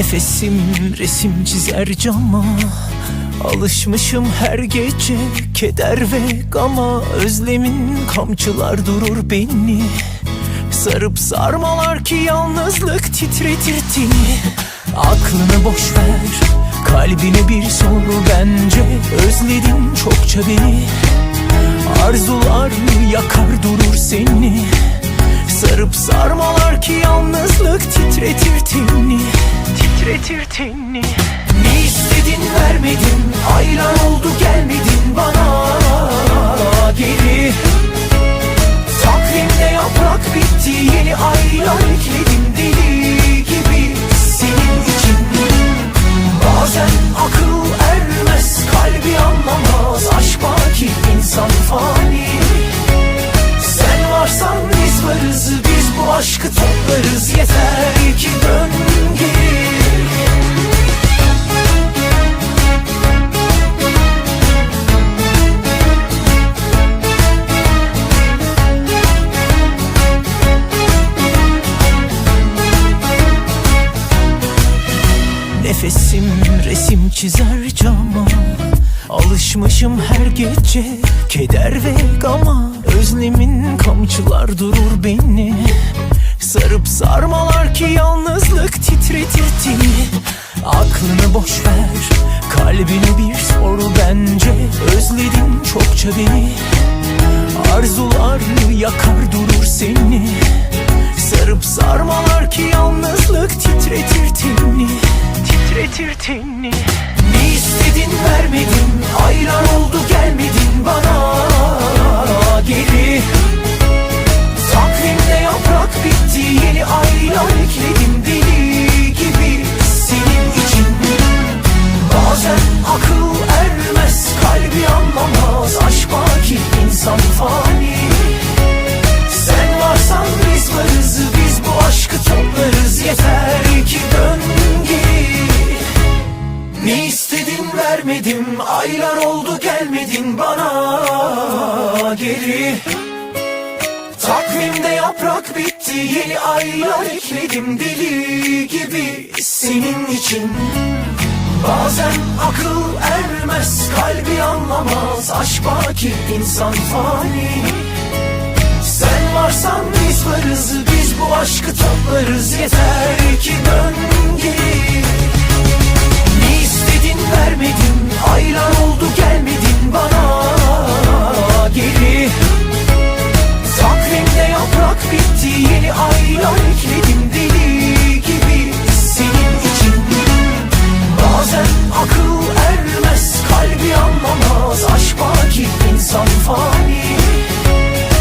Nefesim resim çizer cama. Alışmışım her gece keder ve gama. Özlemin kamçılar durur beni. Sarıp sarmalar ki yalnızlık titretir tini Aklını boş ver kalbine bir sor bence Özledin çokça beni. Arzular yakar durur seni? Sarıp sarmalar ki yalnızlık titretir tenini Titretir tenini Ne istedin vermedin Aylar oldu gelmedin bana. Geri Nefesim resim çizer cama. Alışmışım her gece keder ve gama. Özlemin kamçılar durur beni. Sarıp sarmalar ki yalnızlık titretir tini Aklını boş ver kalbine bir sor bence. Özledin çokça beni. Arzular yakar durur seni. Sarıp sarmalar ki yalnızlık titretir tenini Titretir tenini Ne istedin vermedin. Aylar oldu gelmedin bana. Geri vermedim Aylar oldu gelmedin bana. Geri. Takvimde yaprak bitti Yeni aylar ekledim deli gibi Senin için. Bazen akıl ermez Kalbi anlamaz Aşk baki insan fani. Sen varsan biz varız Biz bu Yeter yeni